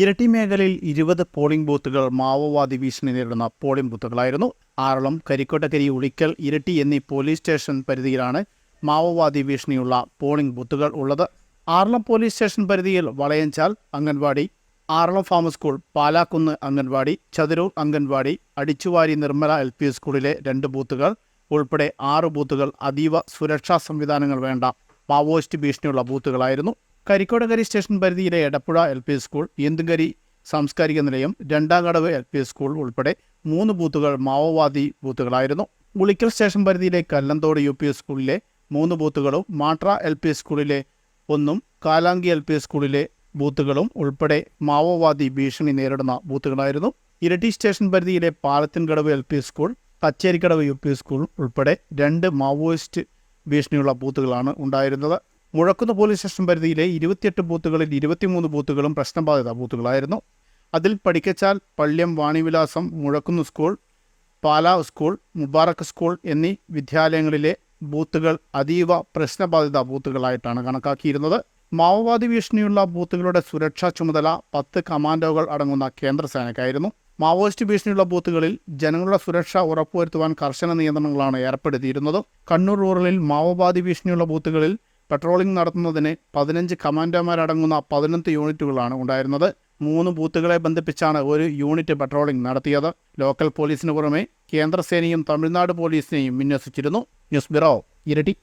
ഇരട്ടി മേഖലയിൽ ഇരുപത് പോളിംഗ് ബൂത്തുകൾ മാവോവാദി ഭീഷണി നേരിടുന്ന പോളിംഗ് ബൂത്തുകളായിരുന്നു. ആറളം കരിക്കോട്ടക്കരി ഉളിക്കൽ ഇരട്ടി എന്നീ പോലീസ് സ്റ്റേഷൻ പരിധിയിലാണ് മാവോവാദി ഭീഷണിയുള്ള പോളിംഗ് ബൂത്തുകൾ ഉള്ളത്. ആറളം പോലീസ് സ്റ്റേഷൻ പരിധിയിൽ വളയഞ്ചാൽ അംഗൻവാടി ആറളം ഫാം സ്കൂൾ പാലാക്കുന്ന് അംഗൻവാടി ചതുരൂർ അംഗൻവാടി അടിച്ചുവാരി നിർമ്മല എൽ പി സ്കൂളിലെ രണ്ട് ബൂത്തുകൾ ഉൾപ്പെടെ ആറ് ബൂത്തുകൾ അതീവ സുരക്ഷാ സംവിധാനങ്ങൾ വേണ്ട മാവോയിസ്റ്റ് ഭീഷണിയുള്ള ബൂത്തുകളായിരുന്നു. കരിക്കോടകരി സ്റ്റേഷൻ പരിധിയിലെ Edappuzha L P school Eenthukari സാംസ്കാരിക നിലയം രണ്ടാം കടവ് എൽ പി സ്കൂൾ ഉൾപ്പെടെ മൂന്ന് ബൂത്തുകൾ മാവോവാദി ബൂത്തുകളായിരുന്നു. ഉളിക്കൽ സ്റ്റേഷൻ പരിധിയിലെ കല്ലന്തോട് യു പി സ്കൂളിലെ മൂന്ന് ബൂത്തുകളും മാട്ര എൽ പി സ്കൂളിലെ ഒന്നും കാലാങ്കി എൽ പി സ്കൂളിലെ ബൂത്തുകളും ഉൾപ്പെടെ മാവോവാദി ഭീഷണി നേരിടുന്ന ബൂത്തുകളായിരുന്നു. ഇരട്ടി സ്റ്റേഷൻ പരിധിയിലെ Palathinkadavu L P school Kacherikkadavu U P school ഉൾപ്പെടെ രണ്ട് മാവോയിസ്റ്റ് ഭീഷണിയുള്ള ബൂത്തുകളാണ് ഉണ്ടായിരുന്നത്. മുഴക്കുന്ന് പോലീസ് സ്റ്റേഷൻ പരിധിയിലെ ഇരുപത്തിയെട്ട് ബൂത്തുകളിൽ ഇരുപത്തിമൂന്ന് ബൂത്തുകളും പ്രശ്നബാധിത ബൂത്തുകളായിരുന്നു. അതിൽ Padikkachal Pallyam Vanivilasam Muzhakkunnu school Pala school Mubarak school എന്നീ വിദ്യാലയങ്ങളിലെ ബൂത്തുകൾ അതീവ പ്രശ്നബാധിത ബൂത്തുകളായിട്ടാണ് കണക്കാക്കിയിരുന്നത്. മാവോവാദി ഭീഷണിയുള്ള ബൂത്തുകളുടെ സുരക്ഷാ ചുമതല പത്ത് കമാൻഡോകൾ അടങ്ങുന്ന കേന്ദ്രസേനയ്ക്കായിരുന്നു. മാവോയിസ്റ്റ് ഭീഷണിയുള്ള ബൂത്തുകളിൽ ജനങ്ങളുടെ സുരക്ഷ ഉറപ്പുവരുത്തുവാൻ കർശന നിയന്ത്രണങ്ങളാണ് ഏർപ്പെടുത്തിയിരുന്നത്. കണ്ണൂർ റൂറലിൽ മാവോവാദി ഭീഷണിയുള്ള ബൂത്തുകളിൽ പെട്രോളിംഗ് നടത്തുന്നതിന് പതിനഞ്ച് കമാൻഡോമാരടങ്ങുന്ന പതിനൊന്ന് യൂണിറ്റുകളാണ് ഉണ്ടായിരുന്നത്. മൂന്ന് ബൂത്തുകളെ ബന്ധിപ്പിച്ചാണ് ഒരു യൂണിറ്റ് പെട്രോളിംഗ് നടത്തിയത്. ലോക്കൽ പോലീസിന് പുറമെ കേന്ദ്രസേനയും തമിഴ്നാട് പോലീസിനെയും വിന്യസിച്ചിരുന്നു. ന്യൂസ് ബ്യൂറോ ഇരട്ടി.